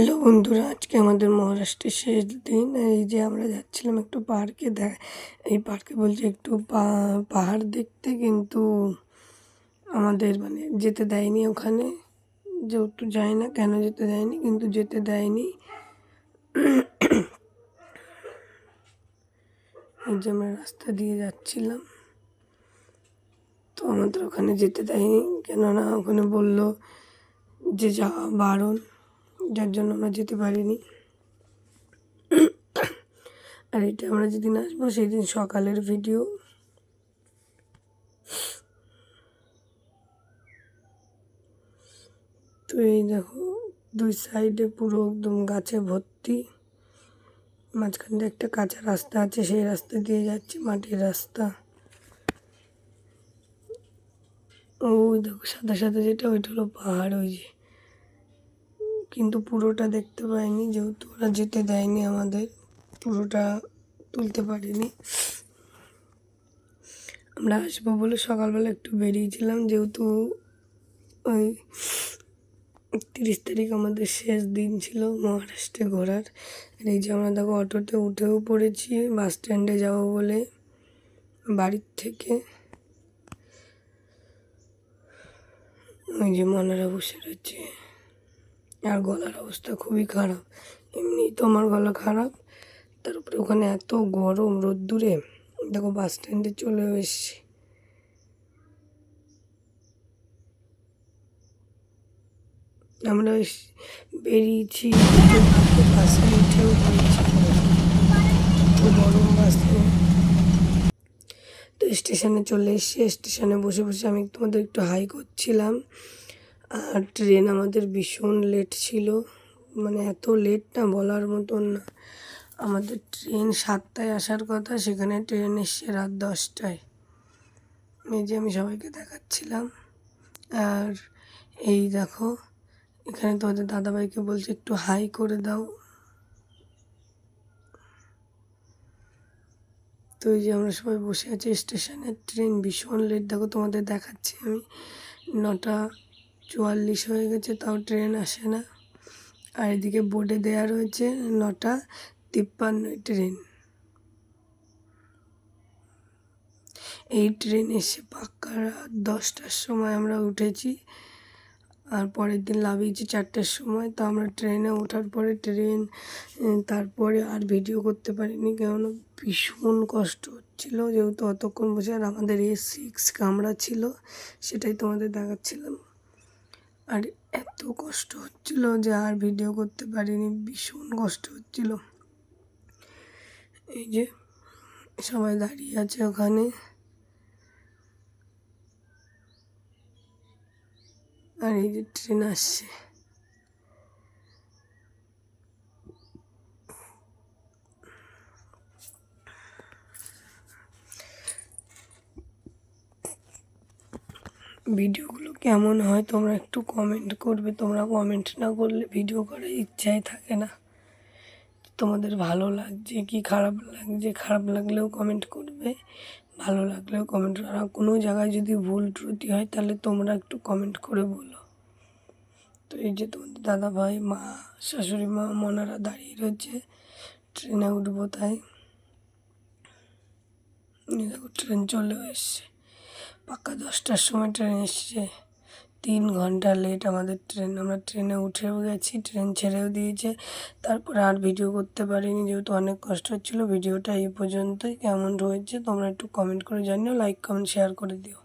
Hello বন্ধুরা, আজকে আমাদের মহারাষ্ট্রের শেষ দিন। এই যে আমরা যাচ্ছিলাম একটু পার্কে, দেখ, এই পার্কে বলছে একটু পাহাড় দেখতে, কিন্তু আমাদের মানে যেতে দেয়নি ওখানে। যেহেতু যাই না, কেন যেতে দেয়নি? কিন্তু যেতে দেয়নি। এই যে আমরা রাস্তা দিয়ে যাচ্ছিলাম। তো আমাদের ওখানে যেতে দেয়নি, কেননা ওখানে বলল যে যাওয়া বারণ। যার জন্য আমরা যেতে পারিনি। আর এটা আমরা যেদিন আসব সেই দিন সকালের ভিডিও তো এই দেখো, দুই সাইডে পুরো একদম গাছে ভর্তি। মাঝখানটা একটা কাঁচা রাস্তা আছে, সেই রাস্তা দিয়ে যাচ্ছে মাটির রাস্তা। ওই দেখো, সাদা সাদা যেটা, ওইটা হলো পাহাড়, ওই যে। কিন্তু পুরোটা দেখতে পাইনি, যেহেতু ওরা যেতে দেয়নি আমাদের, পুরোটা তুলতে পারিনি। আমরা আসব বলে সকালবেলা একটু বেরিয়েছিলাম, যেহেতু ওই তিরিশ তারিখ আমাদের শেষ দিন ছিল মহারাষ্ট্রে ঘোরার। আর এই যে আমরা দেখো অটোতে উঠেও পড়েছি, বাস স্ট্যান্ডে যাব বলে বাড়ির থেকে। ওই যে মনেরা বসে রয়েছে। আর গলার অবস্থা খুবই খারাপ। এমনি তো আমার গলা খারাপ, তারপরে ওখানে এত গরম রোদ্দুরে। দেখো বাস স্ট্যান্ডে চলে এসেছি। আমরা বেরিয়েছি গরম বাসে তো স্টেশনে চলে এসেছি। স্টেশনে বসে বসে আমি তোমাদের একটু হাই করছিলাম। আর ট্রেন আমাদের ভীষণ লেট ছিল। মানে এত লেট না বলার মতন না। আমাদের ট্রেন সাতটায় আসার কথা, সেখানে ট্রেন এসছে রাত দশটায়। এই যে আমি সবাইকে দেখাচ্ছিলাম। আর এই দেখো, এখানে তোমাদের দাদাভাইকে বলছে একটু হাই করে দাও। তো এই যে আমরা সবাই বসে আছি স্টেশনে ট্রেন ভীষণ লেট দেখো তোমাদের দেখাচ্ছি আমি নটা চুয়াল্লিশ হয়ে গেছে, তাও ট্রেন আসে না। আর এদিকে বোর্ডে দেয়া রয়েছে নটা তিপ্পান্ন ট্রেন। এই ট্রেন এসে পাক্কা রাত দশটার সময় আমরা উঠেছি। আর পরের দিন লাভিয়েছি চারটের সময়, তো আমরা ট্রেনে ওঠার পরে ট্রেন তারপরে আর ভিডিও করতে পারিনি। কেননা ভীষণ কষ্ট হচ্ছিল, যেহেতু অতক্ষণ বসে আর আমাদের এ সিক্স কামরা ছিল, সেটাই তোমাদের দেখাচ্ছিলাম। আর এত কষ্ট হচ্ছিল যে আর ভিডিও করতে পারিনি, ভীষণ কষ্ট হচ্ছিল। এই যে সবাই দাঁড়িয়ে আছে ওখানে। আর এই যে ট্রেন আসছে। ভিডিওগুলো কেমন হয় তোমরা একটু কমেন্ট করবে। তোমরা কমেন্ট না করলে ভিডিও করার ইচ্ছাই থাকে না। তোমাদের ভালো লাগছে কি খারাপ লাগছে? খারাপ লাগলেও কমেন্ট করবে। ভালো লাগলেও কমেন্ট আর কোনো জায়গায় যদি ভুল ত্রুটি হয় তাহলে তোমরা একটু কমেন্ট করে বলো। তো এই যে তোমাদের দাদা ভাই মা, শাশুড়ি মা, মনারা দাঁড়িয়ে রয়েছে। ট্রেনে উঠবো তাই। ট্রেন চলে এসছে। পাক্কা দশটার সময় ট্রেন এসছে। তিন ঘণ্টা লেট আমাদের ট্রেন, আমরা ট্রেনে উঠেও গেছি, ট্রেন ছেড়েও দিয়েছে। তারপরে আর ভিডিও করতে পারিনি, যেহেতু অনেক কষ্ট হচ্ছিল। ভিডিওটা এই পর্যন্তই, কেমন রয়েছে তোমরা একটু কমেন্ট করে জানিও লাইক কমেন্ট শেয়ার করে দিও।